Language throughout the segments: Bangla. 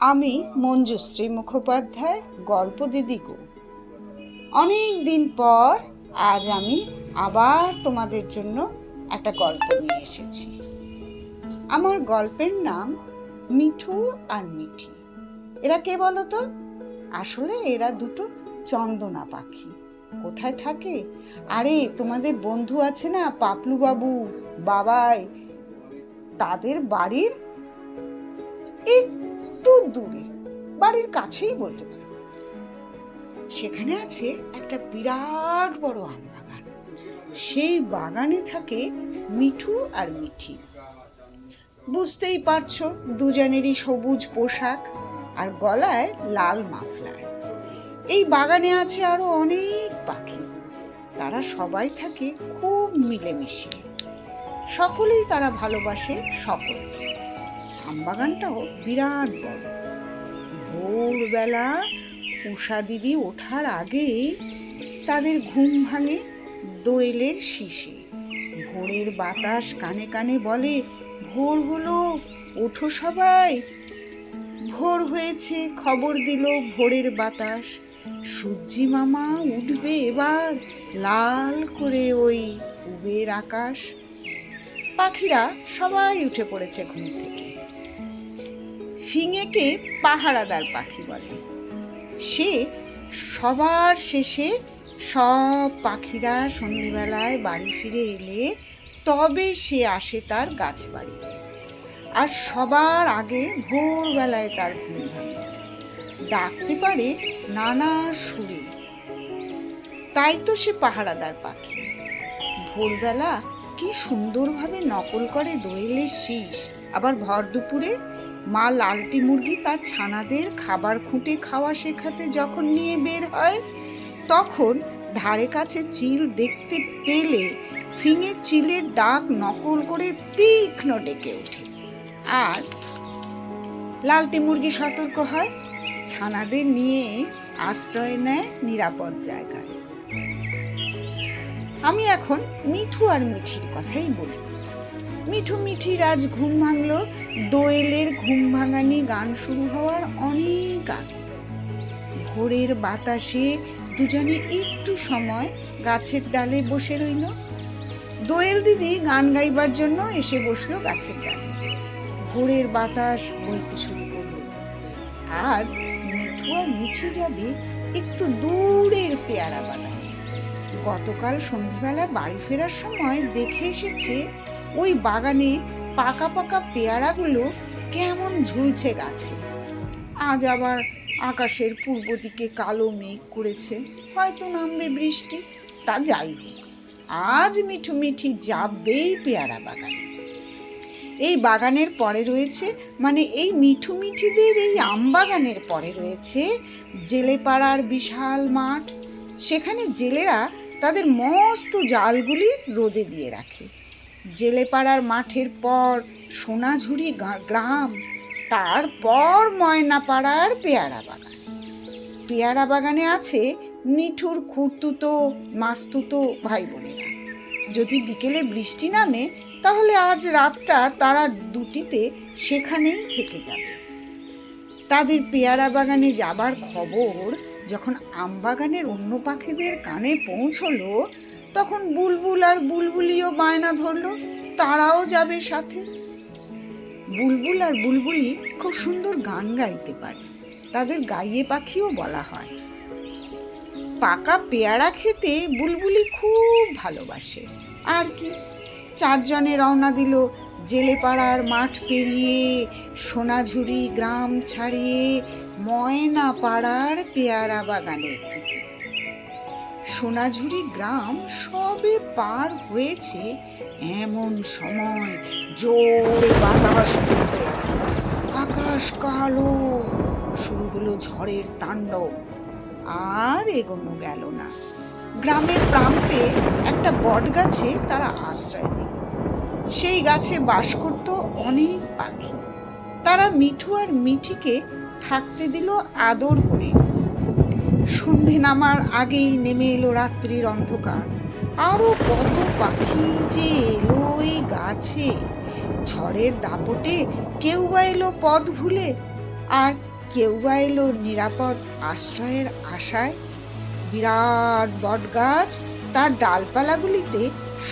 আমি মঞ্জুশ্রী মুখোপাধ্যায়, গল্প দিদি গো। অনেক দিন পর আজ আমি আবার তোমাদের জন্য একটা গল্প নিয়ে এসেছি। আমার গল্পের নাম মিঠু আর মিঠি। এরা কে বলো তো আসলে এরা দুটো চন্দনা পাখি। কোথায় থাকে? আরে, তোমাদের বন্ধু আছে না পাপলু বাবু, বাবাই? তাদের বাড়ির? একটু দূরে, বাড়ির কাছেই বলতে পারো। সেখানে আছে একটা বিরাট বড় আম বাগান। সেই বাগানে থাকে মিঠু আর মিঠি। বুঝতেই পারছ, দুজনেরই সবুজ পোশাক আর গলায় লাল মাফলার। এই বাগানে আছে আরও অনেক পাখি। তারা সবাই থাকে খুব মিলেমিশে। সকলেই তারা ভালোবাসে সকলকে। আমবাগানটাও বিরাট বড়। ভোরবেলা উষা দিদি ওঠার আগেই তাদের ঘুম ভাঙে দোয়েলের শিশে। ভোরের বাতাস কানে কানে বলে, ভোর হলো, ওঠো সবাই। ভোর হয়েছে, খবর দিল ভোরের বাতাস। সূর্যি মামা উঠবে এবার লাল করে ওই উবের আকাশ। পাখিরা সবাই উঠে পড়েছে ঘুম থেকে। ফিঙেকে পাহারাদার পাখি বলে। সে সবার শেষে সব পাখিরা সন্ধ্যেবেলায় বাড়ি ফিরে এলে তবে সে আসে তার গাছ বাড়িতে আর সবার আগে ভোরবেলায় তার ঘুম ভাঙে। ডাকতে পারে নানা সুরে। তাই তো সে পাহারাদার পাখি। ভোরবেলা কি সুন্দরভাবে নকল করে দোয়েলের শীষ, আবার ভর দুপুরে মা লালটি মুরগি তার ছানাদের খাবার খুঁটে খাওয়া শেখাতে যখন নিয়ে বের হয়, তখন ধারে কাছে চিল দেখতে পেলে ফিঙে চিলের ডাক নকল করে তীক্ষ্ণ ডেকে ওঠে। আর লালটি মুরগি সতর্ক হয়, ছানাদের নিয়ে আশ্রয় নেয় নিরাপদ জায়গায়। আমি এখন মিঠু আর মিঠির কথাই বলি। মিঠু মিঠির আজ ঘুম ভাঙলো। দোয়েলের ঘুম ভাঙানি গান শুরু হওয়ার অনেক আগে। ভোরের বাতাসে দুজনে একটু সময় গাছের ডালে বসে রইল। দোয়েল দিদি গান গাইবার জন্য এসে বসল গাছের ডালে। ভোরের বাতাস বইতে শুরু করল, আজ মিঠু আর মিঠু যাবে একটু দূরের পেয়ারা বাগানে। গতকাল সন্ধ্যাবেলা বাড়ি ফেরার সময় দেখে এসেছে ওই বাগানে পাকা পাকা পেয়ারাগুলো কেমন ঝুলছে গাছে। আজ আবার আকাশের পূর্ব দিকে কালো মেঘ করেছে, হয়তো নামবে বৃষ্টি, তা যাই হোক। আজ মিঠু মিঠি যাবেই পেয়ারা বাগানে। এই বাগানের পরে রয়েছে মানে এই মিঠু মিঠিদের এই আম বাগানের পরে রয়েছে জেলেপাড়ার বিশাল মাঠ। সেখানে জেলেরা তাদের মস্ত জালগুলি রোদে দিয়ে রাখে। জেলেপাড়ার মাঠের পর সোনাঝুরি গ্রাম, তারপর ময়নাপাড়ার পেয়ারা বাগান। পেয়ারা বাগানে আছে মিঠুর খুঁড়তুতো, মাস্তুতো ভাই বোনেরা যদি বিকেলে বৃষ্টি নামে, তাহলে আজ রাতটা তারা দুটিতে সেখানেই থেকে যাবে। তাদের পেয়ারা বাগানে যাবার খবর যখন আম বাগানের অন্য পাখিদের কানে পৌঁছলো তখন বুলবুল আর বুলবুলিও বায়না ধরলো, তারাও যাবে সাথে। বুলবুল আর বুলবুলি খুব সুন্দর গান গাইতে পারে, তাদের গাইয়ে পাখিও বলা হয়। পাকা পেয়ারা খেতে বুলবুলি খুব ভালোবাসে। আর কি, চারজনে রওনা দিল জেলেপাড়ার মাঠ পেরিয়ে, সোনাঝুরি গ্রাম ছাড়িয়ে ময়না পাড়ার পেয়ারা বাগানের দিকে। সোনাঝুরি গ্রাম সবে পার হয়েছে এমন সময় জোরে বাতাস করতে। আকাশ কালো, শুরু হলো ঝড়ের তাণ্ডব। আর এগোনো গেল না। গ্রামের প্রান্তে একটা বট গাছে তারা আশ্রয় নিল। সেই গাছে বাস করত অনেক পাখি। তারা মিঠু আর মিঠিকে থাকতে দিল আদর করে। সন্ধে নামার আগেই নেমে এলো রাত্রির অন্ধকার। আরও কত পাখি যে এলো এই গাছে। ঝড়ের দাপটে কেউ বা এলো পথ ভুলে, আর কেউ বা এলো নিরাপদ আশ্রয়ের আশায়। বিরাট বটগাছ তার ডালপালাগুলিতে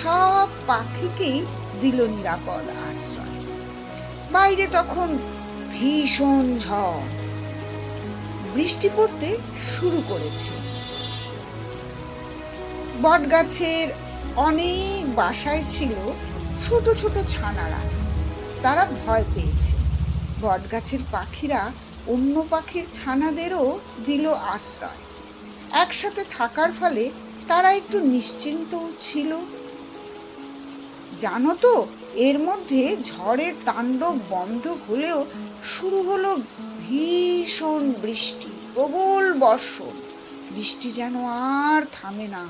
সব পাখিকেই দিল নিরাপদ আশ্রয়। বাইরে তখন ভীষণ ঝড়। বৃষ্টি পড়তে শুরু করেছে। বটগাছের অনেক বাসায় ছিল ছোট ছোট ছানারা। তারা ভয় পেয়েছে। বটগাছের পাখিরা অন্য পাখির ছানাদেরও দিল আশ্রয়। একসাথে থাকার ফলে তারা একটু নিশ্চিন্ত ছিল। জানো তো, এর মধ্যে ঝড়ের তাণ্ডব বন্ধ হলেও শুরু হলো ভীষণ বৃষ্টি, প্রবল বর্ষণ। বৃষ্টি যেন আর থামে না।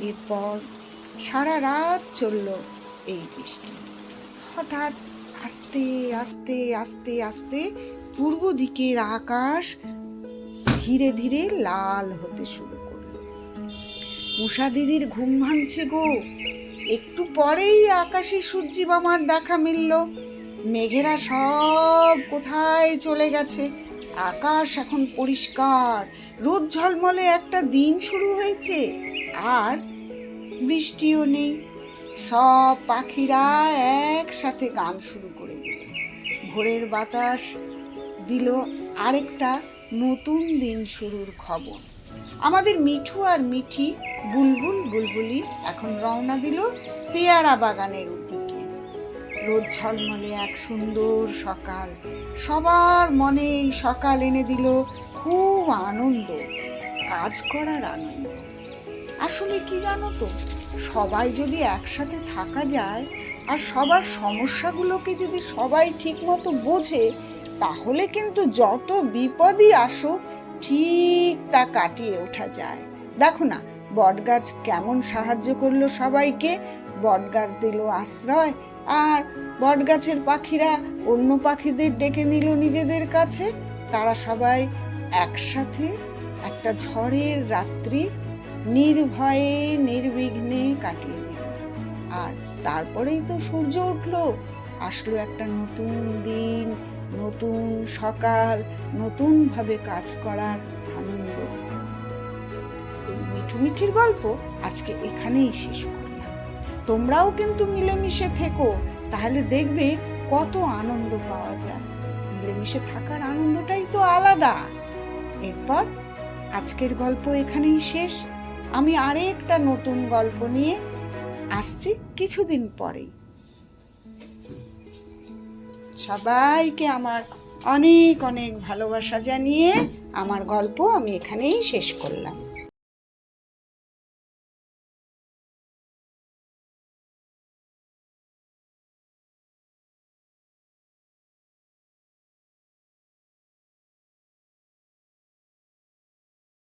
এরপর সারা রাত চলল এই বৃষ্টি। হঠাৎ আস্তে আস্তে আস্তে আস্তে পূর্ব দিকের আকাশ ধীরে ধীরে লাল হতে শুরু করল। উষা দিদির ঘুম ভাঙছে গো। একটু পরেই আকাশে সূর্যি মামার দেখা মিলল। মেঘেরা সব কোথায় চলে গেছে? আকাশ এখন পরিষ্কার। রোদ ঝলমলে একটা দিন শুরু হয়েছে। আর বৃষ্টিও নেই। সব পাখিরা একসাথে গান শুরু করে দিল। ভোরের বাতাস দিল আরেকটা নতুন দিন শুরুর খবর। আমাদের মিঠু আর মিঠি বুলবুল বুলবুলি এখন রওনা দিল পেয়ারা বাগানের রোদ ঝলমলে এক সুন্দর সকাল। সবার মনে এই সকাল এনে দিল খুব আনন্দ, কাজ করার আনন্দ। আসলে কি জানো তো, সবাই যদি একসাথে থাকা যায় আর সবার সমস্যাগুলোকে যদি সবাই ঠিক মতো বোঝে, তাহলে কিন্তু যত বিপদই আসুক, ঠিক তা কাটিয়ে ওঠা যায়। দেখো না, বটগাছ কেমন সাহায্য করল সবাইকে। বটগাছ দিল আশ্রয় আর বটগাছের পাখিরা অন্য পাখিদের ডেকে নিল নিজেদের কাছে। তারা সবাই একসাথে একটা ঝড়ের রাত্রি নির্ভয়ে, নির্বিঘ্নে কাটিয়ে দিল। আর তারপরেই তো সূর্য উঠল। আসলো একটা নতুন দিন, নতুন সকাল নতুন ভাবে কাজ করার আনন্দ। এই মিঠু মিঠির গল্প আজকে এখানেই শেষ করলাম তোমরাও কিন্তু মিলেমিশে থেকো, তাহলে দেখবে কত আনন্দ পাওয়া যায়। মিলেমিশে থাকার আনন্দটাই তো আলাদা। এরপর আজকের গল্প এখানেই শেষ। আমি আরেকটা নতুন গল্প নিয়ে আসছি কিছুদিন পরেই। সবাইকে আমার অনেক অনেক ভালোবাসা জানিয়ে আমার গল্প আমি এখানেই শেষ করলাম।